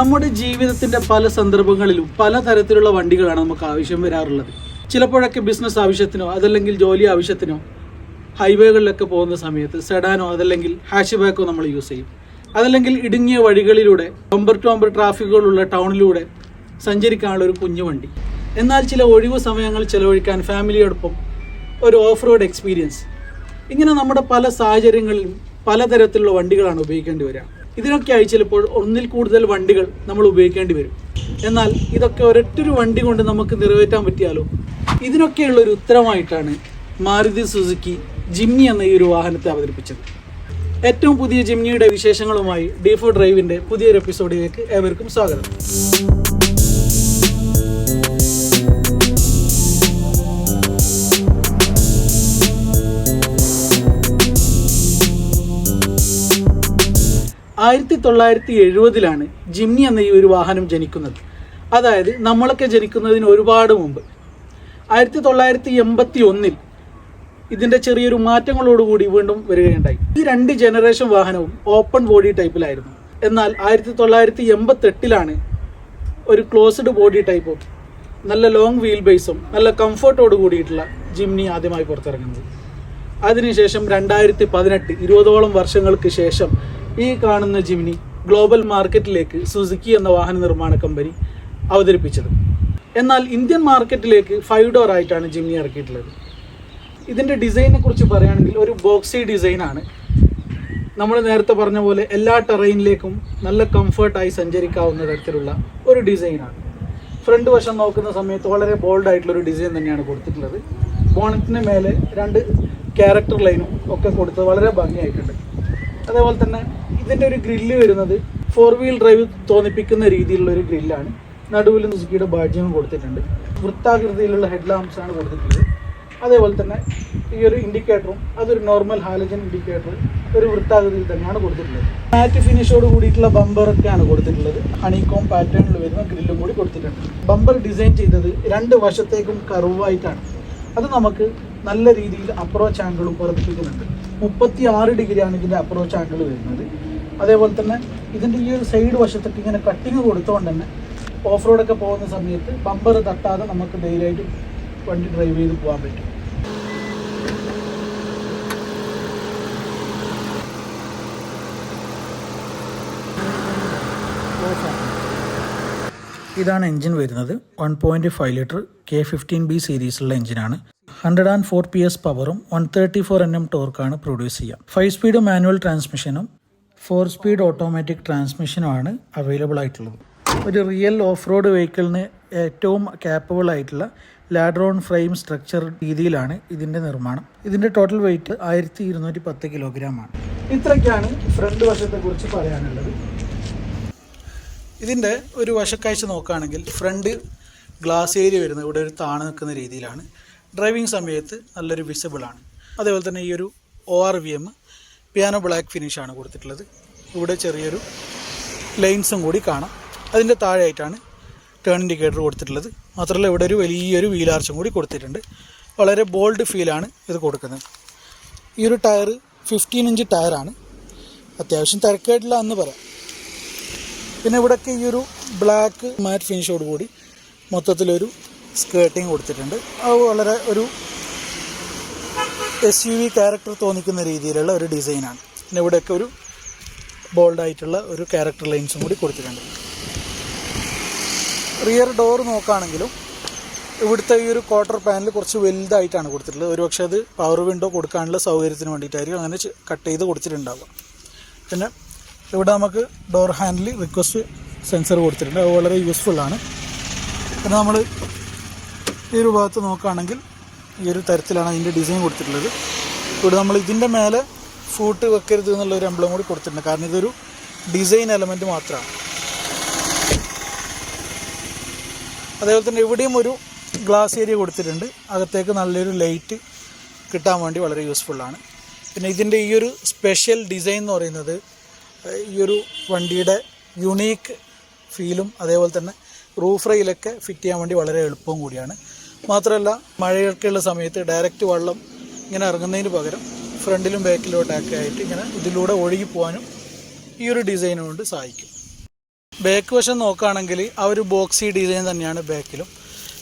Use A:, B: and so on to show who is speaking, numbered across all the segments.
A: നമ്മുടെ ജീവിതത്തിന്റെ പല സന്ദർഭങ്ങളിലും പലതരത്തിലുള്ള വണ്ടികളാണ് നമുക്ക് ആവശ്യം വരാറുള്ളത്. ചിലപ്പോഴൊക്കെ ബിസിനസ് ആവശ്യത്തിനോ അതല്ലെങ്കിൽ ജോലി ആവശ്യത്തിനോ ഹൈവേകളിലൊക്കെ പോകുന്ന സമയത്ത് സെഡാനോ അതല്ലെങ്കിൽ ഹാഷ് ബാക്കോ നമ്മൾ യൂസ് ചെയ്യും. അതല്ലെങ്കിൽ ഇടുങ്ങിയ വഴികളിലൂടെ ഒമ്പർ ടു ഒമ്പർ ട്രാഫിക്കുകളുള്ള ടൗണിലൂടെ സഞ്ചരിക്കാനുള്ള ഒരു കുഞ്ഞു വണ്ടി. എന്നാൽ ചില ഒഴിവു സമയങ്ങൾ ചിലവഴിക്കാൻ ഫാമിലിയോടൊപ്പം ഒരു ഓഫ് റോഡ് എക്സ്പീരിയൻസ് ഇങ്ങനെ നമ്മുടെ പല സാഹചര്യങ്ങളിലും പലതരത്തിലുള്ള വണ്ടികളാണ് ഉപയോഗിക്കേണ്ടി വരിക. ഇതിനൊക്കെയായി ചിലപ്പോൾ ഒന്നിൽ കൂടുതൽ വണ്ടികൾ നമ്മൾ ഉപയോഗിക്കേണ്ടി വരും. എന്നാൽ ഇതൊക്കെ ഒരൊറ്റൊരു വണ്ടി കൊണ്ട് നമുക്ക് നിറവേറ്റാൻ പറ്റിയാലോ? ഇതിനൊക്കെയുള്ള ഒരു ഉത്തരമായിട്ടാണ് മാരുതി സുസുക്കി ജിമ്മി എന്ന ഈ ഒരു വാഹനത്തെ അവതരിപ്പിച്ചത്. ഏറ്റവും പുതിയ ജിമ്മിയുടെ വിശേഷങ്ങളുമായി ഡി ഫോർ ഡ്രൈവിന്റെ പുതിയൊരു എപ്പിസോഡിലേക്ക് ഏവർക്കും സ്വാഗതം. ആയിരത്തി തൊള്ളായിരത്തി എഴുപതിലാണ് ജിംനി എന്ന ഈ ഒരു വാഹനം ജനിക്കുന്നത്. അതായത് നമ്മളൊക്കെ ജനിക്കുന്നതിന് ഒരുപാട് മുമ്പ്. ആയിരത്തി തൊള്ളായിരത്തി എൺപത്തി ഒന്നിൽ ഇതിന്റെ ചെറിയൊരു മാറ്റങ്ങളോടുകൂടി വീണ്ടും വരികയുണ്ടായി. ഈ രണ്ട് ജനറേഷൻ വാഹനവും ഓപ്പൺ ബോഡി ടൈപ്പിലായിരുന്നു. എന്നാൽ ആയിരത്തി തൊള്ളായിരത്തി എൺപത്തി എട്ടിലാണ് ഒരു ക്ലോസ്ഡ് ബോഡി ടൈപ്പും നല്ല ലോങ് വീൽ ബേസും നല്ല കംഫർട്ടോട് കൂടിയിട്ടുള്ള ജിംനി ആദ്യമായി പുറത്തിറങ്ങുന്നത്. അതിനുശേഷം രണ്ടായിരത്തി പതിനെട്ട് ഇരുപതോളം വർഷങ്ങൾക്ക് ശേഷം ഈ കാണുന്ന ജിമിനി ഗ്ലോബൽ മാർക്കറ്റിലേക്ക് സുസുക്കി എന്ന വാഹന നിർമ്മാണ കമ്പനി അവതരിപ്പിച്ചത്. എന്നാൽ ഇന്ത്യൻ മാർക്കറ്റിലേക്ക് ഫൈവ് ഡോർ ആയിട്ടാണ് ജിമിനി ഇറക്കിയിട്ടുള്ളത്. ഇതിന്റെ ഡിസൈനെ കുറിച്ച് പറയുകയാണെങ്കിൽ ഒരു ബോക്സി ഡിസൈനാണ് നമ്മൾ നേരത്തെ പറഞ്ഞ പോലെ എല്ലാ ടെറൈനിലേക്കും നല്ല കംഫർട്ടായി സഞ്ചരിക്കാവുന്ന തരത്തിലുള്ള ഒരു ഡിസൈനാണ് ഫ്രണ്ട് വശം നോക്കുന്ന സമയത്ത് വളരെ ബോൾഡ് ആയിട്ടുള്ള ഒരു ഡിസൈൻ തന്നെയാണ് കൊടുത്തിട്ടുള്ളത്. ബോണറ്റിന് മേലെ രണ്ട് ക്യാരക്ടർ ലൈനും ഒക്കെ കൊടുത്ത് വളരെ ഭംഗിയായിട്ടുണ്ട്. അതേപോലെ തന്നെ ഇതിന്റെ ഒരു ഗ്രില്ല് വരുന്നത് ഫോർ വീൽ ഡ്രൈവ് തോന്നിപ്പിക്കുന്ന രീതിയിലുള്ള ഒരു ഗ്രില്ലാണ്. നടുവിൽ സുസുക്കിയുടെ ബാഡ്ജിയും കൊടുത്തിട്ടുണ്ട്. വൃത്താകൃതിയിലുള്ള ഹെഡ് ആണ് കൊടുത്തിട്ടുള്ളത്. അതേപോലെ തന്നെ ഈ ഒരു ഇൻഡിക്കേറ്ററും അതൊരു നോർമൽ ഹാലജൻ ഇൻഡിക്കേറ്റർ ഒരു വൃത്താകൃതിയിൽ തന്നെയാണ് കൊടുത്തിട്ടുള്ളത്. മാറ്റ് ഫിനിഷോട് കൂടിയിട്ടുള്ള ബമ്പറൊക്കെയാണ് കൊടുത്തിട്ടുള്ളത്. ഹണിക്കോം പാറ്റേണിൽ വരുന്ന ഗ്രില്ലും കൂടി കൊടുത്തിട്ടുണ്ട്. ബമ്പർ ഡിസൈൻ ചെയ്തത് രണ്ട് വശത്തേക്കും കറുവായിട്ടാണ് അത് നമുക്ക് നല്ല രീതിയിൽ അപ്രോച്ച് ആംഗിളും വർദ്ധിപ്പിക്കുന്നുണ്ട് മുപ്പത്തി ആറ് ഡിഗ്രിയാണ് ഇതിന്റെ അപ്രോച്ച് ആംഗിൾ വരുന്നത്. അതേപോലെ തന്നെ ഇതിന്റെ ഈ ഒരു സൈഡ് വശത്തിട്ട് ഇങ്ങനെ കട്ടിങ് കൊടുത്തുകൊണ്ട് തന്നെ ഓഫ് റോഡൊക്കെ പോകുന്ന സമയത്ത് ബമ്പർ തട്ടാതെ നമുക്ക് ധൈര്യമായിട്ട് വണ്ടി ഡ്രൈവ് ചെയ്ത് പോകാൻ പറ്റും. ഇതാണ് എഞ്ചിൻ വരുന്നത്. One point five litre K fifteen B സീരീസിലുള്ള എഞ്ചിനാണ് hundred and four P S പവറും one thirty four N M ടോർക്കാണ് produce ചെയ്യുക. ഫൈവ് സ്പീഡ് മാനുവൽ ട്രാൻസ്മിഷനും ഫോർ സ്പീഡ് ഓട്ടോമാറ്റിക് ട്രാൻസ്മിഷനുമാണ് അവൈലബിൾ ആയിട്ടുള്ളത്. ഒരു റിയൽ ഓഫ് റോഡ് വെഹിക്കിളിന് ഏറ്റവും കാപ്പബിൾ ആയിട്ടുള്ള ലാഡ്രോൺ ഫ്രെയിം സ്ട്രക്ചർ രീതിയിലാണ് ഇതിന്റെ നിർമ്മാണം. ഇതിന്റെ ടോട്ടൽ വെയിറ്റ് ആയിരത്തി ഇരുന്നൂറ്റി പത്ത് കിലോഗ്രാം ആണ്. ഇത്രയ്ക്കാണ് ഫ്രണ്ട് വശത്തെക്കുറിച്ച് പറയാനുള്ളത്. ഇതിന്റെ ഒരു വശക്കാഴ്ച നോക്കുകയാണെങ്കിൽ ഫ്രണ്ട് ഗ്ലാസ് ഏരിയ വരുന്നത് ഇവിടെ ഒരു താണു നിൽക്കുന്ന രീതിയിലാണ്. ഡ്രൈവിംഗ് സമയത്ത് നല്ലൊരു വിസിബിൾ ആണ്. അതേപോലെ തന്നെ ഈ ഒരു O R V M piano black ഫിനിഷാണ് കൊടുത്തിട്ടുള്ളത്. ഇവിടെ ചെറിയൊരു ലൈൻസും കൂടി കാണാം. അതിന്റെ താഴെയായിട്ടാണ് ടേൺ ഇൻഡിക്കേറ്റർ കൊടുത്തിട്ടുള്ളത്. മാത്രമല്ല ഇവിടെ ഒരു വലിയൊരു വീലാർച്ചും കൂടി കൊടുത്തിട്ടുണ്ട്. വളരെ ബോൾഡ് ഫീലാണ് ഇത് കൊടുക്കുന്നത്. ഈ ഒരു ടയർ ഫിഫ്റ്റീൻ ഇഞ്ച് ടയറാണ് അത്യാവശ്യം തിരക്കായിട്ടില്ല എന്ന് പറയാം. പിന്നെ ഇവിടെയൊക്കെ ഈ ഒരു ബ്ലാക്ക് മാറ്റ് ഫിനിഷോട് കൂടി മൊത്തത്തിലൊരു സ്കേർട്ടിങ് കൊടുത്തിട്ടുണ്ട്. അത് വളരെ ഒരു എസ് യു വി ക്യാരക്ടർ തോന്നിക്കുന്ന രീതിയിലുള്ള ഒരു ഡിസൈനാണ് പിന്നെ ഇവിടെയൊക്കെ ഒരു ബോൾഡായിട്ടുള്ള ഒരു ക്യാരക്ടർ ലൈൻസും കൂടി കൊടുത്തിട്ടുണ്ട്. റിയർ ഡോർ നോക്കുകയാണെങ്കിലും ഇവിടുത്തെ ഈ ഒരു ക്വാർട്ടർ പാനൽ കുറച്ച് വലുതായിട്ടാണ് കൊടുത്തിട്ടുള്ളത്. ഒരുപക്ഷെ അത് പവർ വിൻഡോ കൊടുക്കാനുള്ള സൗകര്യത്തിന് വേണ്ടിയിട്ടായിരിക്കും അങ്ങനെ കട്ട് ചെയ്ത് കൊടുത്തിട്ടുണ്ടാവുക. പിന്നെ ഇവിടെ നമുക്ക് ഡോർ ഹാൻഡിൽ റിക്വസ്റ്റ് സെൻസർ കൊടുത്തിട്ടുണ്ട്. അത് വളരെ യൂസ്ഫുള്ളാണ് പിന്നെ നമ്മൾ ഈ ഒരു ഭാഗത്ത് നോക്കുകയാണെങ്കിൽ ഈ ഒരു തരത്തിലാണ് അതിന്റെ ഡിസൈൻ കൊടുത്തിട്ടുള്ളത്. ഇവിടെ നമ്മൾ ഇതിന്റെ മേലെ ഫൂട്ട് വെക്കരുത് എന്നുള്ള ഒരു എംബ്ലം കൂടി കൊടുത്തിട്ടുണ്ട്. കാരണം ഇതൊരു ഡിസൈൻ എലമെന്റ് മാത്രമാണ്. അതേപോലെ തന്നെ ഇവിടെയും ഒരു ഗ്ലാസ് ഏരിയ കൊടുത്തിട്ടുണ്ട്. അകത്തേക്ക് നല്ലൊരു ലൈറ്റ് കിട്ടാൻ വേണ്ടി വളരെ യൂസ്ഫുള്ളാണ് പിന്നെ ഇതിന്റെ ഈ ഒരു സ്പെഷ്യൽ ഡിസൈൻ എന്ന് പറയുന്നത് ഈ ഒരു വണ്ടിയുടെ യുണീക്ക് ഫീലും അതേപോലെ തന്നെ റൂഫ് റെയിലൊക്കെ ഫിറ്റ് ചെയ്യാൻ വേണ്ടി വളരെ എളുപ്പവും കൂടിയാണ്. മാത്രമല്ല മഴയൊക്കെയുള്ള സമയത്ത് ഡയറക്റ്റ് വെള്ളം ഇങ്ങനെ ഇറങ്ങുന്നതിന് പകരം ഫ്രണ്ടിലും ബാക്കിലോട്ടൊക്കെ ആയിട്ട് ഇങ്ങനെ ഇതിലൂടെ ഒഴുകി പോകാനും ഈ ഒരു ഡിസൈൻ കൊണ്ട് സഹായിക്കും ബാക്ക് വശം നോക്കുകയാണെങ്കിൽ ആ ഒരു ബോക്സി ഡിസൈൻ തന്നെയാണ് ബാക്കിലും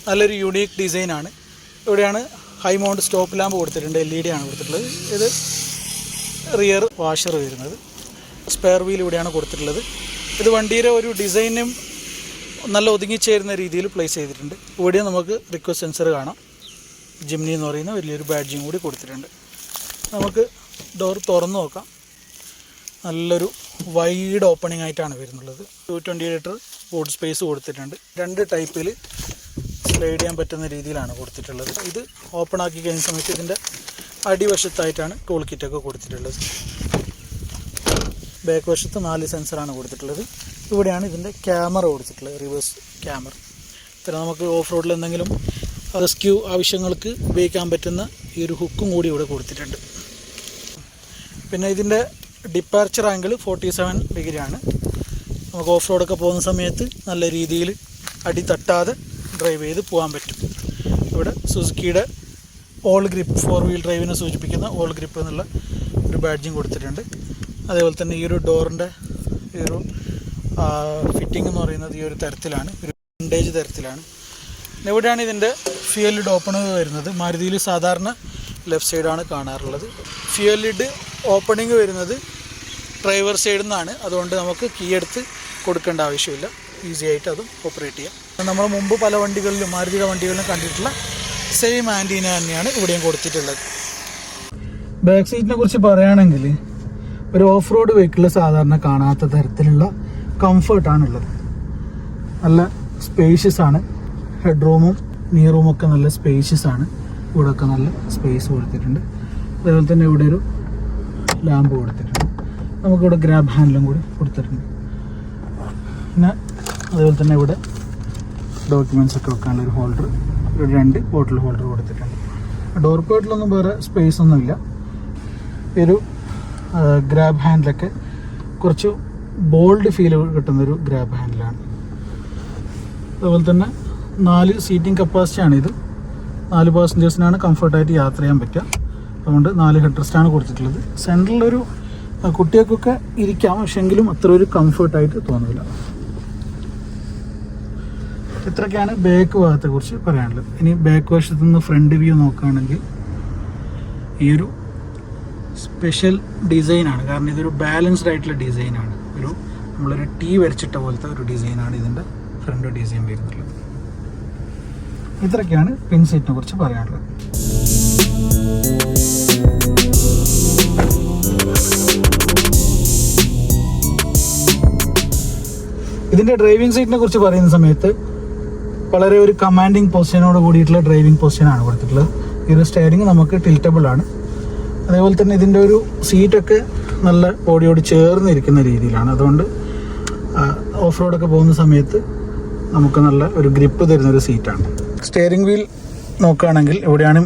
A: നല്ലൊരു യുണീക്ക് ഡിസൈനാണ് ഇവിടെയാണ് ഹൈ മൗണ്ട് സ്റ്റോപ്പ് ലാമ്പ് കൊടുത്തിട്ടുണ്ട് എൽ ഇ ഡി ആണ് കൊടുത്തിട്ടുള്ളത്. ഇത് റിയർ വാഷർ വരുന്നത്. സ്പെയർ വീൽ ഇവിടെയാണ് കൊടുത്തിട്ടുള്ളത്. ഇത് വണ്ടിയുടെ ഒരു ഡിസൈനും നല്ല ഒതുങ്ങിച്ചേരുന്ന രീതിയിൽ പ്ലേസ് ചെയ്തിട്ടുണ്ട്. ഇവിടെ നമുക്ക് റിക്വസ്റ്റ് സെൻസർ കാണാം. ജിംനി എന്ന് പറയുന്ന വലിയൊരു ബാഡ്ജിങ് കൂടി കൊടുത്തിട്ടുണ്ട്. നമുക്ക് ഡോർ തുറന്ന് നോക്കാം. നല്ലൊരു വൈഡ് ഓപ്പണിംഗ് ആയിട്ടാണ് വരുന്നുള്ളത്. Two twenty litre boot space കൊടുത്തിട്ടുണ്ട്. രണ്ട് ടൈപ്പിൽ സ്ലൈഡ് ചെയ്യാൻ പറ്റുന്ന രീതിയിലാണ് കൊടുത്തിട്ടുള്ളത്. ഇത് ഓപ്പൺ ആക്കി കഴിഞ്ഞ സമയത്ത് ഇതിന്റെ അടിവശത്തായിട്ടാണ് ടൂൾ കിറ്റൊക്കെ കൊടുത്തിട്ടുള്ളത്. ബാക്ക് വശത്ത് നാല് സെൻസറാണ് കൊടുത്തിട്ടുള്ളത്. ഇവിടെയാണ് ഇതിന്റെ ക്യാമറ ഓടിച്ചിട്ടുള്ളത് റിവേഴ്സ് ക്യാമറ. ഇത്തരം നമുക്ക് ഓഫ് റോഡിൽ എന്തെങ്കിലും റെസ്ക്യൂ ആവശ്യങ്ങൾക്ക് ഉപയോഗിക്കാൻ പറ്റുന്ന ഈ ഒരു ഹുക്കും കൂടി ഇവിടെ കൊടുത്തിട്ടുണ്ട്. പിന്നെ ഇതിന്റെ ഡിപ്പാർച്ചർ ആംഗിൾ ഫോർട്ടി സെവൻ ഡിഗ്രിയാണ്. നമുക്ക് ഓഫ് റോഡൊക്കെ പോകുന്ന സമയത്ത് നല്ല രീതിയിൽ അടി തട്ടാതെ ഡ്രൈവ് ചെയ്ത് പോകാൻ പറ്റും. ഇവിടെ സുസുക്കിയുടെ ഓൾ ഗ്രിപ്പ് ഫോർ വീൽ ഡ്രൈവിനെ സൂചിപ്പിക്കുന്ന ഓൾ ഗ്രിപ്പ് എന്നുള്ള ഒരു ബാഡ്ജിങ് കൊടുത്തിട്ടുണ്ട്. അതേപോലെ തന്നെ ഈ ഒരു ഡോറിന്റെ ഈ ഒരു ഫിറ്റിംഗ് എന്ന് പറയുന്നത് ഈ ഒരു തരത്തിലാണ് ഒരു വിന്റേജ് തരത്തിലാണ്. ഇവിടെയാണ് ഇതിന്റെ ഫ്യൂൽ ലിഡ് ഓപ്പൺ വരുന്നത്? മാരുതിയിൽ സാധാരണ ലെഫ്റ്റ് സൈഡാണ് കാണാറുള്ളത്. ഫ്യൂൽ ലിഡ് ഓപ്പണിംഗ് വരുന്നത് ഡ്രൈവർ സൈഡിൽ നിന്നാണ്. അതുകൊണ്ട് നമുക്ക് കീ എടുത്ത് കൊടുക്കേണ്ട ആവശ്യമില്ല. ഈസി ആയിട്ട് അതും ഓപ്പറേറ്റ് ചെയ്യാം. നമ്മൾ മുമ്പ് പല വണ്ടികളിലും മാരുതിയുടെ വണ്ടികളിലും കണ്ടിട്ടുള്ള സെയിം ആന്റീന തന്നെയാണ് ഇവിടെയും കൊടുത്തിട്ടുള്ളത്. ബാക്ക് സീറ്റിനെ കുറിച്ച് പറയുകയാണെങ്കിൽ ഒരു ഓഫ് റോഡ് വെഹിക്കിൾ സാധാരണ കാണാത്ത തരത്തിലുള്ള കംഫർട്ടാണുള്ളത് നല്ല സ്പേഷ്യസ് ആണ്. ഹെഡ് റൂമും നീ റൂമൊക്കെ നല്ല സ്പേഷ്യസ് ആണ്. ഇവിടെ ഒക്കെ നല്ല സ്പേസ് കൊടുത്തിട്ടുണ്ട്. അതേപോലെ തന്നെ ഇവിടെ ഒരു ലാമ്പ് കൊടുത്തിട്ടുണ്ട്. നമുക്കിവിടെ ഗ്രാബ് ഹാൻഡിലും കൂടി കൊടുത്തിട്ടുണ്ട്. പിന്നെ അതേപോലെ തന്നെ ഇവിടെ ഡോക്യുമെന്റ്സ് ഒക്കെ വെക്കാനുള്ള ഒരു ഹോൾഡർ ഒരു രണ്ട് ബോട്ടിൽ ഹോൾഡർ കൊടുത്തിട്ടുണ്ട്. ഡോർ പോയിട്ടിലൊന്നും വേറെ സ്പേസ് ഒന്നുമില്ല. ഒരു ഗ്രാബ് ഹാൻഡിലൊക്കെ കുറച്ച് ബോൾഡ് ഫീൽ കിട്ടുന്നൊരു ഗ്രാബ് ഹാൻഡിലാണ് അതുപോലെ തന്നെ നാല് സീറ്റിംഗ് കപ്പാസിറ്റിയാണ് ഇത്. നാല് പാസഞ്ചേഴ്സിനാണ് കംഫർട്ടായിട്ട് യാത്ര ചെയ്യാൻ പറ്റുക. അതുകൊണ്ട് നാല് ഹെഡ് റെസ്റ്റാണ് കൊടുത്തിട്ടുള്ളത്. സെൻട്രലൊരു കുട്ടികൾക്കൊക്കെ ഇരിക്കാം പക്ഷെ എങ്കിലും അത്ര ഒരു കംഫർട്ടായിട്ട് തോന്നില്ല ഇത്രയൊക്കെയാണ് ബാക്ക് ഭാഗത്തെ കുറിച്ച് പറയാനുള്ളത്. ഇനി ബാക്ക് വശത്തു നിന്ന് ഫ്രണ്ട് വ്യൂ നോക്കുകയാണെങ്കിൽ ഈ ഒരു സ്പെഷ്യൽ ഡിസൈനാണ് കാരണം ഇതൊരു ബാലൻസ്ഡ് ആയിട്ടുള്ള ഡിസൈനാണ് ഒരു നമ്മളൊരു ടീ വരച്ചിട്ട പോലത്തെ ഒരു ഡിസൈനാണ് ഇതിന്റെ ഫ്രണ്ട് ഡിസൈൻ വരുന്നുള്ളത്. ഇത്രയൊക്കെയാണ് പിൻ സീറ്റിനെ കുറിച്ച് പറയാനുള്ളത്. ഇതിന്റെ ഡ്രൈവിംഗ് സീറ്റിനെ കുറിച്ച് പറയുന്ന സമയത്ത് വളരെ ഒരു കമാൻഡിങ് പൊസിഷനോട് കൂടിയിട്ടുള്ള ഡ്രൈവിംഗ് പൊസിഷനാണ് കൊടുത്തിട്ടുള്ളത്. ഒരു സ്റ്റയറിംഗ് നമുക്ക് ടിൽറ്റബിൾ ആണ്. അതേപോലെ തന്നെ ഇതിന്റെ ഒരു സീറ്റൊക്കെ നല്ല ബോഡിയോട് ചേർന്നിരിക്കുന്ന രീതിയിലാണ്. അതുകൊണ്ട് ഓഫ് റോഡൊക്കെ പോകുന്ന സമയത്ത് നമുക്ക് നല്ല ഒരു ഗ്രിപ്പ് തരുന്ന ഒരു സീറ്റാണ് സ്റ്റിയറിംഗ് വീൽ നോക്കുകയാണെങ്കിൽ ഇവിടെയാണ്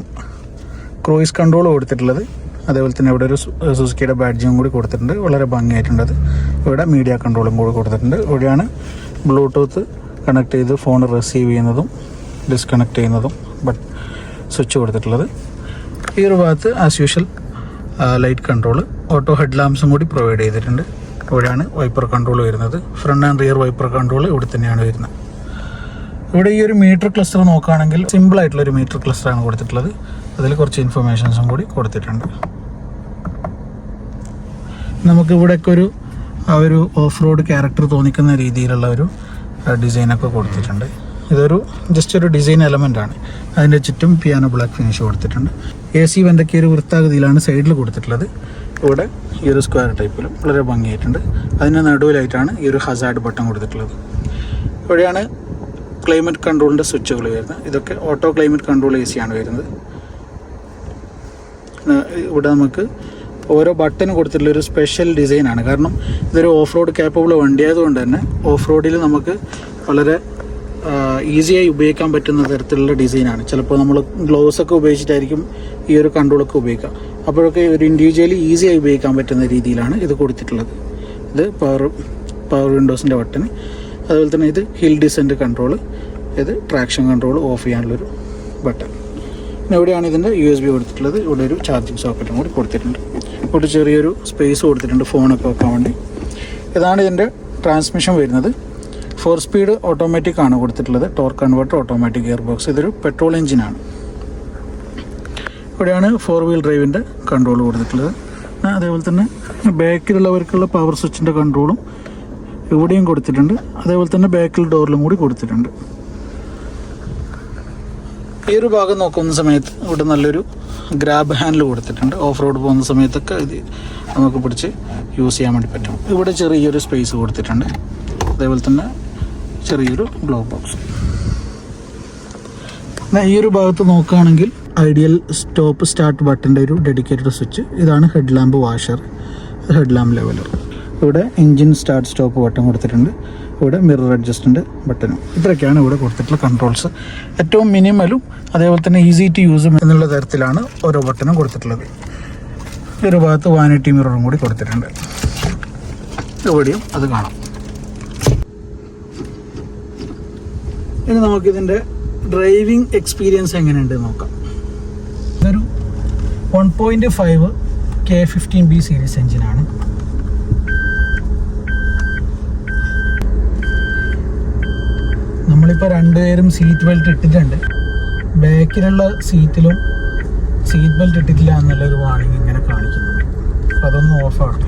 A: ക്രൂയിസ് കൺട്രോൾ കൊടുത്തിട്ടുള്ളത്. അതേപോലെ തന്നെ ഇവിടെ ഒരു സുസുക്കിയുടെ ബാഡ്ജിയും കൂടി കൊടുത്തിട്ടുണ്ട്. വളരെ ഭംഗിയായിട്ടുണ്ട് ഇവിടെ മീഡിയ കൺട്രോളും കൂടി കൊടുത്തിട്ടുണ്ട്. ഇവിടെയാണ് ബ്ലൂടൂത്ത് കണക്ട് ചെയ്ത് ഫോൺ റിസീവ് ചെയ്യുന്നതും ഡിസ്കണക്ട് ചെയ്യുന്നതും ബട്ട് സ്വിച്ച് കൊടുത്തിട്ടുള്ളത്. ഈ ഒരു ഭാഗത്ത് as usual light control auto head ലാംപ്സും കൂടി പ്രൊവൈഡ് ചെയ്തിട്ടുണ്ട്. ഇവിടെയാണ് വൈപ്പർ കൺട്രോൾ വരുന്നത്. Front and rear wiper control ഇവിടെ തന്നെയാണ് വരുന്നത്. ഇവിടെ ഈ ഒരു മീറ്റർ ക്ലസ്റ്റർ നോക്കുകയാണെങ്കിൽ സിമ്പിൾ ആയിട്ടുള്ള ഒരു മീറ്റർ ക്ലസ്റ്റർ ആണ് കൊടുത്തിട്ടുള്ളത്. അതിൽ കുറച്ച് ഇൻഫർമേഷൻസും കൂടി കൊടുത്തിട്ടുണ്ട്. നമുക്ക് ഇവിടെയൊക്കെ ഒരു ആ ഒരു ഓഫ് റോഡ് ക്യാരക്ടർ തോന്നിക്കുന്ന രീതിയിലുള്ള ഒരു ഡിസൈനൊക്കെ കൊടുത്തിട്ടുണ്ട്. ഇതൊരു ജസ്റ്റ് ഒരു ഡിസൈൻ ആണ്. അതിന്റെ ചുറ്റും പിയാനോ ബ്ലാക്ക് ഫിനിഷ് കൊടുത്തിട്ടുണ്ട്. എ സി വെന്റൊക്കെ ഒരു വൃത്താകൃതിയിലാണ് സൈഡിൽ കൊടുത്തിട്ടുള്ളത്. ഇവിടെ ഈ ഒരു സ്ക്വയർ ടൈപ്പിലും വളരെ ഭംഗിയായിട്ടുണ്ട്. അതിന്റെ നടുവിലായിട്ടാണ് ഈ ഒരു ഹസാർഡ് ബട്ടൺ കൊടുത്തിട്ടുള്ളത്. ഇവിടെയാണ് ക്ലൈമറ്റ് കൺട്രോളിന്റെ സ്വിച്ചുകൾ വരുന്നത്. ഇതൊക്കെ ഓട്ടോ ക്ലൈമറ്റ് കൺട്രോൾ എ ആണ് വരുന്നത്. ഇവിടെ നമുക്ക് ഓരോ ബട്ടന് കൊടുത്തിട്ടുള്ള ഒരു സ്പെഷ്യൽ ഡിസൈനാണ് കാരണം ഇതൊരു ഓഫ് റോഡ് കേപ്പബിൾ വണ്ടിയായതുകൊണ്ട് തന്നെ ഓഫ് റോഡിൽ നമുക്ക് വളരെ ഈസിയായി ഉപയോഗിക്കാൻ പറ്റുന്ന തരത്തിലുള്ള ഡിസൈനാണ് ചിലപ്പോൾ നമ്മൾ ഗ്ലൗസ് ഒക്കെ ഉപയോഗിച്ചിട്ടായിരിക്കും ഈ ഒരു കൺട്രോളൊക്കെ ഉപയോഗിക്കുക. അപ്പോഴൊക്കെ ഒരു ഇൻഡിവിജ്വലി ഈസിയായി ഉപയോഗിക്കാൻ പറ്റുന്ന രീതിയിലാണ് ഇത് കൊടുത്തിട്ടുള്ളത്. ഇത് പവർ പവർ വിൻഡോസിന്റെ ബട്ടൺ അതുപോലെ തന്നെ ഇത് ഹിൽ ഡിസെന്റ് കൺട്രോൾ ഇത് ട്രാക്ഷൻ കൺട്രോൾ ഓഫ് ചെയ്യാനുള്ളൊരു ബട്ടൺ പിന്നെ ഇവിടെയാണ് ഇതിന്റെ യു എസ് ബി കൊടുത്തിട്ടുള്ളത്. ഇവിടെ ഒരു ചാർജിങ് സോക്കറ്റും കൂടി കൊടുത്തിട്ടുണ്ട്. ഇവിടെ ചെറിയൊരു സ്പേസ് കൊടുത്തിട്ടുണ്ട് ഫോണൊക്കെ വെക്കാൻ വേണ്ടി. ഇതാണ് ഇതിന്റെ ട്രാൻസ്മിഷൻ വരുന്നത്. ഫോർ സ്പീഡ് ഓട്ടോമാറ്റിക് ആണ് കൊടുത്തിട്ടുള്ളത്. Torque converter automatic gear box ഇതൊരു പെട്രോൾ എഞ്ചിനാണ് ഇവിടെയാണ് ഫോർ വീൽ ഡ്രൈവിന്റെ കൺട്രോൾ കൊടുത്തിട്ടുള്ളത്. അതേപോലെ തന്നെ ബാക്കിലുള്ളവർക്കുള്ള പവർ സ്വിച്ചിന്റെ കൺട്രോളും ഇവിടെയും കൊടുത്തിട്ടുണ്ട്. അതേപോലെ തന്നെ ബാക്കിൽ ഡോറിലും കൂടി കൊടുത്തിട്ടുണ്ട്. ഈ ഒരു ഭാഗം നോക്കുന്ന സമയത്ത് ഇവിടെ നല്ലൊരു ഗ്രാബ് ഹാൻഡിൽ കൊടുത്തിട്ടുണ്ട്. ഓഫ് റോഡ് പോകുന്ന സമയത്തൊക്കെ ഇത് നമുക്ക് പിടിച്ച് യൂസ് ചെയ്യാൻ വേണ്ടി പറ്റും. ഇവിടെ ചെറിയൊരു സ്പേസ് കൊടുത്തിട്ടുണ്ട്. അതേപോലെ തന്നെ ചെറിയൊരു ഗ്ലോ ബോക്സ് എന്നാൽ ഈ ഒരു ഭാഗത്ത് നോക്കുകയാണെങ്കിൽ ഐഡിയൽ സ്റ്റോപ്പ് സ്റ്റാർട്ട് ബട്ടന്റെ ഒരു ഡെഡിക്കേറ്റഡ് സ്വിച്ച് ഇതാണ് head lamp washer head lamp leveller ഇവിടെ എൻജിൻ സ്റ്റാർട്ട് സ്റ്റോപ്പ് ബട്ടൺ കൊടുത്തിട്ടുണ്ട്. ഇവിടെ മിറർ അഡ്ജസ്റ്റന്റ് ബട്ടനും ഇത്രയൊക്കെയാണ് ഇവിടെ കൊടുത്തിട്ടുള്ള കൺട്രോൾസ് ഏറ്റവും മിനിമലും അതേപോലെ തന്നെ ഈസി ടു യൂസും എന്നുള്ള തരത്തിലാണ് ഓരോ ബട്ടനും കൊടുത്തിട്ടുള്ളത്. ഈ ഒരു ഭാഗത്ത് വാനിറ്റി മിററും കൂടി കൊടുത്തിട്ടുണ്ട്. ഇവിടെയും അത് കാണാം. ഇനി നമുക്കിതിന്റെ ഡ്രൈവിംഗ് എക്സ്പീരിയൻസ് എങ്ങനെയുണ്ട് നോക്കാം. ഇതൊരു one point five K fifteen B series എഞ്ചിനാണ്. നമ്മളിപ്പോൾ രണ്ടുപേരും സീറ്റ് ബെൽറ്റ് ഇട്ടിട്ടുണ്ട്. ബാക്കിലുള്ള സീറ്റിലും സീറ്റ് ബെൽറ്റ് ഇട്ടിട്ടില്ല എന്നുള്ളൊരു വാണിംഗ് ഇങ്ങനെ കാണിക്കുന്നുണ്ട്. അതൊന്നും അതൊന്ന് ഓഫാണ്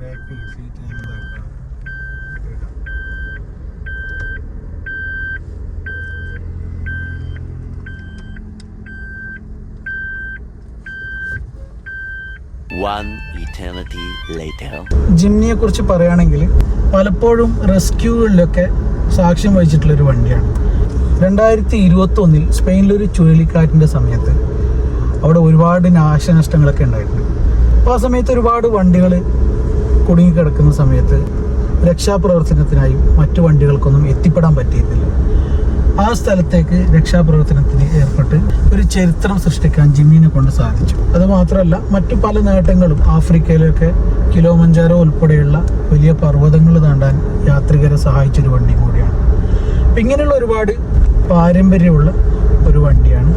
A: ബാക്ക് സീറ്റ് ഞാൻ ബാക്കാണ് ജിംനിയെ കുറിച്ച് പറയുകയാണെങ്കിൽ പലപ്പോഴും റെസ്ക്യൂകളിലൊക്കെ സാക്ഷ്യം വഹിച്ചിട്ടുള്ള ഒരു വണ്ടിയാണ്. രണ്ടായിരത്തി ഇരുപത്തി ഒന്നിൽ സ്പെയിനിലൊരു ചുഴലിക്കാറ്റിന്റെ സമയത്ത് അവിടെ ഒരുപാട് നാശനഷ്ടങ്ങളൊക്കെ ഉണ്ടായിട്ടുണ്ട്. അപ്പോൾ ആ സമയത്ത് ഒരുപാട് വണ്ടികൾ കുടുങ്ങിക്കിടക്കുന്ന സമയത്ത് രക്ഷാപ്രവർത്തനത്തിനായി മറ്റു വണ്ടികൾക്കൊന്നും എത്തിപ്പെടാൻ പറ്റിയിരുന്നില്ല ആ സ്ഥലത്തേക്ക് രക്ഷാപ്രവർത്തനത്തിന് ഏർപ്പെട്ട് ഒരു ചരിത്രം സൃഷ്ടിക്കാൻ ജിമ്മിനെ കൊണ്ട് സാധിച്ചു. അത് മാത്രമല്ല മറ്റു പല നേട്ടങ്ങളും ആഫ്രിക്കയിലൊക്കെ കിലോമഞ്ചാരോ ഉൾപ്പെടെയുള്ള വലിയ പർവതങ്ങൾ താണ്ടാൻ യാത്രികരെ സഹായിച്ചൊരു വണ്ടി കൂടിയാണ്. അപ്പം ഇങ്ങനെയുള്ള ഒരുപാട് പാരമ്പര്യമുള്ള ഒരു വണ്ടിയാണ്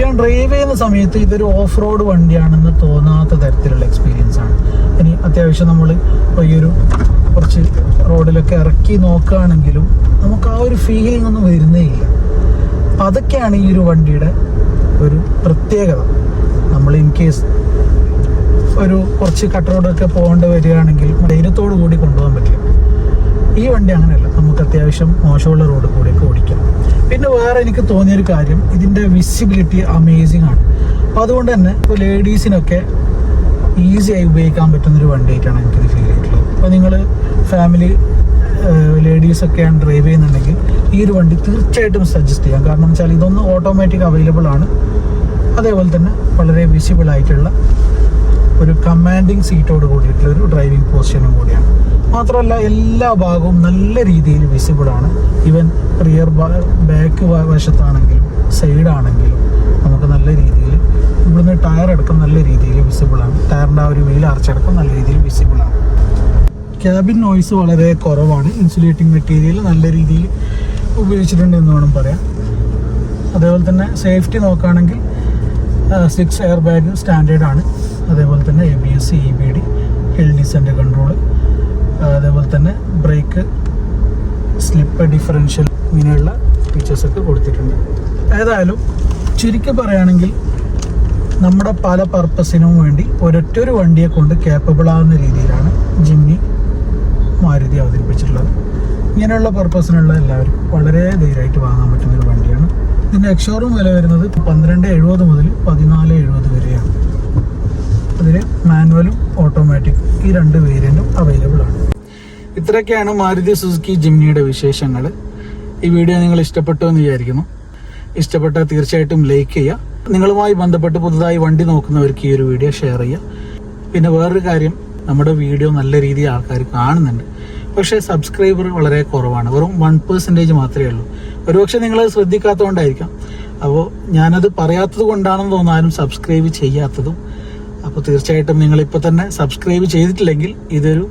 A: ഞാൻ ഡ്രൈവ് ചെയ്യുന്ന സമയത്ത് ഇതൊരു ഓഫ് റോഡ് വണ്ടിയാണെന്ന് തോന്നാത്ത തരത്തിലുള്ള എക്സ്പീരിയൻസ് ആണ്. ഇനി അത്യാവശ്യം നമ്മൾ ഈ ഒരു കുറച്ച് റോഡിലൊക്കെ ഇറക്കി നോക്കുകയാണെങ്കിലും നമുക്ക് ആ ഒരു ഫീലിംഗ് ഒന്നും വരുന്നേ ഇല്ല. അപ്പം അതൊക്കെയാണ് ഈ ഒരു വണ്ടിയുടെ ഒരു പ്രത്യേകത. നമ്മൾ ഇൻ കേസ് ഒരു കുറച്ച് കട്ട് റോഡൊക്കെ പോകേണ്ടി വരികയാണെങ്കിൽ ധൈര്യത്തോടു കൂടി കൊണ്ടുപോകാൻ പറ്റില്ല. ഈ വണ്ടി അങ്ങനെയല്ല. നമുക്ക് അത്യാവശ്യം മോശമുള്ള റോഡ് കൂടെയൊക്കെ ഓടിക്കാം. പിന്നെ വേറെ എനിക്ക് തോന്നിയൊരു കാര്യം ഇതിന്റെ വിസിബിലിറ്റി അമേസിങ് ആണ്. അപ്പോൾ അതുകൊണ്ട് തന്നെ ഇപ്പോൾ ലേഡീസിനൊക്കെ ഈസിയായി ഉപയോഗിക്കാൻ പറ്റുന്നൊരു വണ്ടിയായിട്ടാണ് എനിക്കിത് ഫീൽ ചെയ്തിട്ടുള്ളത്. അപ്പോൾ നിങ്ങൾ ഫാമിലി ലേഡീസൊക്കെയാണ് ഡ്രൈവ് ചെയ്യുന്നുണ്ടെങ്കിൽ ഈ ഒരു വണ്ടി തീർച്ചയായിട്ടും സജസ്റ്റ് ചെയ്യാം. കാരണം വെച്ചാൽ ഇതൊന്ന് ഓട്ടോമാറ്റിക് അവൈലബിൾ ആണ്. അതേപോലെ തന്നെ വളരെ വിസിബിൾ ആയിട്ടുള്ള ഒരു കമാൻഡിങ് സീറ്റോട് കൂടിയിട്ടുള്ള ഒരു ഡ്രൈവിംഗ് പൊസിഷനും കൂടിയാണ്. മാത്രമല്ല എല്ലാ ഭാഗവും നല്ല രീതിയിൽ വിസിബിൾ ആണ്. ഈവൻ റിയർ ബാക്ക് വശത്താണെങ്കിലും സൈഡാണെങ്കിലും നമുക്ക് നല്ല രീതിയിൽ ഇവിടുന്ന് ടയർ അടക്കം നല്ല രീതിയിൽ വിസിബിൾ ആണ്. ടയറിന്റെ ആ ഒരു വീൽ അടച്ചടക്കം നല്ല രീതിയിൽ വിസിബിൾ ആണ്. ക്യാബിൻ നോയ്സ് വളരെ കുറവാണ്. ഇൻസുലേറ്റിംഗ് മെറ്റീരിയൽ നല്ല രീതിയിൽ ഉപയോഗിച്ചിട്ടുണ്ട് എന്ന് വേണം പറയാം അതേപോലെ തന്നെ സേഫ്റ്റി നോക്കുകയാണെങ്കിൽ സിക്സ് എയർ ബാഗ് സ്റ്റാൻഡേർഡ് ആണ്. അതേപോലെ തന്നെ A B S E B D hill descent control അതേപോലെ തന്നെ ബ്രേക്ക് സ്ലിപ്പ് ഡിഫറൻഷ്യൽ ഇങ്ങനെയുള്ള ഫീച്ചേഴ്സൊക്കെ കൊടുത്തിട്ടുണ്ട്. ഏതായാലും ചുരുക്കി പറയുകയാണെങ്കിൽ നമ്മുടെ പല പർപ്പസിനും വേണ്ടി ഒരൊറ്റൊരു വണ്ടിയെ കൊണ്ട് കേപ്പബിൾ ആവുന്ന രീതിയിലാണ് ജിമ്മി മാരുതി അവതരിപ്പിച്ചിട്ടുള്ളത്. ഇങ്ങനെയുള്ള പർപ്പസിനുള്ള എല്ലാവരും വളരെ ധൈര്യമായിട്ട് വാങ്ങാൻ പറ്റുന്ന ഒരു വണ്ടിയാണ്. ഇതിന്റെ എക്സോറൂം വില വരുന്നത് പന്ത്രണ്ട് എഴുപത് മുതൽ പതിനാല് എഴുപത് വരെയാണ്. അതിൽ മാനുവലും ഓട്ടോമാറ്റിക് ഈ രണ്ട് വേരിയന്റും അവൈലബിൾ ആണ്. ഇത്രയൊക്കെയാണ് മാരുതി സുസുക്കി ജിംനിയുടെ വിശേഷങ്ങൾ ഈ വീഡിയോ നിങ്ങൾ ഇഷ്ടപ്പെട്ടു എന്ന് വിചാരിക്കുന്നു. ഇഷ്ടപ്പെട്ടാൽ തീർച്ചയായിട്ടും ലൈക്ക് ചെയ്യുക. നിങ്ങളുമായി ബന്ധപ്പെട്ട് പുതുതായി വണ്ടി നോക്കുന്നവർക്ക് ഈ ഒരു വീഡിയോ ഷെയർ ചെയ്യുക. പിന്നെ വേറൊരു കാര്യം നമ്മുടെ വീഡിയോ നല്ല രീതിയിൽ ആൾക്കാർ കാണുന്നുണ്ട്. പക്ഷേ സബ്സ്ക്രൈബർ വളരെ കുറവാണ്. വെറും വൺ പെർസെന്റേജ് മാത്രമേ ഉള്ളൂ. ഒരുപക്ഷെ നിങ്ങളത് ശ്രദ്ധിക്കാത്തതുകൊണ്ടായിരിക്കാം. അപ്പോൾ ഞാനത് പറയാത്തത് കൊണ്ടാണെന്ന് തോന്നാനും സബ്സ്ക്രൈബ് ചെയ്യാത്തതും. അപ്പോൾ തീർച്ചയായിട്ടും നിങ്ങളിപ്പോൾ തന്നെ സബ്സ്ക്രൈബ് ചെയ്തിട്ടില്ലെങ്കിൽ ഇതൊരു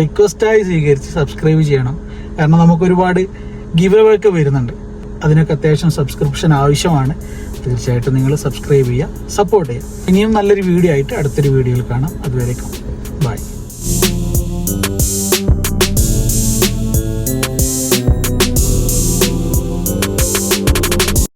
A: റിക്വസ്റ്റായി സ്വീകരിച്ച് സബ്സ്ക്രൈബ് ചെയ്യണം. കാരണം നമുക്ക് ഒരുപാട് ഗിവ് ഒക്കെ വരുന്നുണ്ട്. അതിനൊക്കെ അത്യാവശ്യം സബ്സ്ക്രിപ്ഷൻ ആവശ്യമാണ്. തീർച്ചയായിട്ടും നിങ്ങൾ സബ്സ്ക്രൈബ് ചെയ്യുക സപ്പോർട്ട് ചെയ്യുക. ഇനിയും നല്ലൊരു വീഡിയോ ആയിട്ട് അടുത്തൊരു വീഡിയോയിൽ കാണാം. അതുവരേക്കും. ബൈ